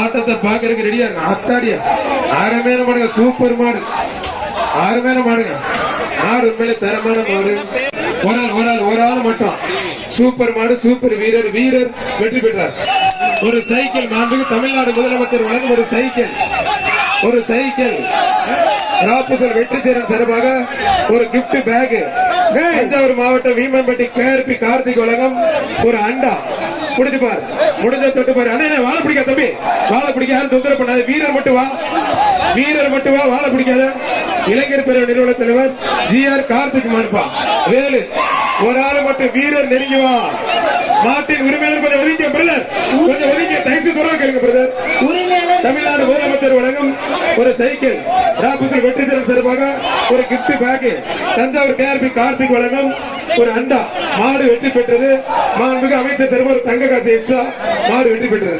ஆட்டத்தை பாக்குறதுக்கு ரெடியா இருக்கு அத்தாடியா. ஆரம்பேன மாடுங்க சூப்பர் மாடு. ஆரம்பேன மாடுங்க ஆறு உண்மையிலே தரமான மாடு. ஒரு ஆள் ஒரு ஆள் ஒரு ஆள் மட்டும். சூப்பர் மாடு சூப்பர் வீரர். வீரர் வெற்றி பெற்றார். ஒரு சைக்கிள் மாண்புக்கு தமிழ்நாடு முதலமைச்சர் வழங்கும் ஒரு சைக்கிள். ஒரு சைக்கிள். ராப்புசல் வெற்றி சேரன் சார்பாக ஒரு கிப்ட் பேக் தஞ்சாவூர் மாவட்டம் வீமன்பட்டி கேஆர்பி கார்த்திக் உலகம் ஒரு அண்டா. முடிஞ்சு பார். முடிஞ்ச தொட்டு பாரு. அண்ணா வாழ பிடிக்க தம்பி. வாழ பிடிக்க யாரும் தொந்தரவு பண்ணாது. வீரர் மட்டும் வா. வீரர் மட்டும் வா. வாழ பிடிக்காத. இளைஞர் பிரிவு நிறுவன தலைவர் ஜி ஆர் கார்த்திக் மனுப்பா வேலு ஒரு ஆள் மட்டும் வீரர் நெருங்கி வா. மாட்டின் உரிமையாளர் கொஞ்சம் ஒதுங்க பிரதர் கொஞ்சம் ஒதுங்க தயவுசெய்து சொல்ல கேளுங்க பிரதர் தமிழ்நாடு முதலமைச்சர் வழங்கும் ஒரு சைக்கிள். ராபுசல் வெற்றி தினம் சிறப்பாக ஒரு gift pack Thanjavur KRP Karthik வழங்கும் ஒரு அண்டா. மாடு வெற்றி பெற்றது. மாண்புமிகு அமைச்சர் தரும் ஒரு தங்க காசு எக்ஸ்ட்ரா மாடு வெற்றி பெற்றது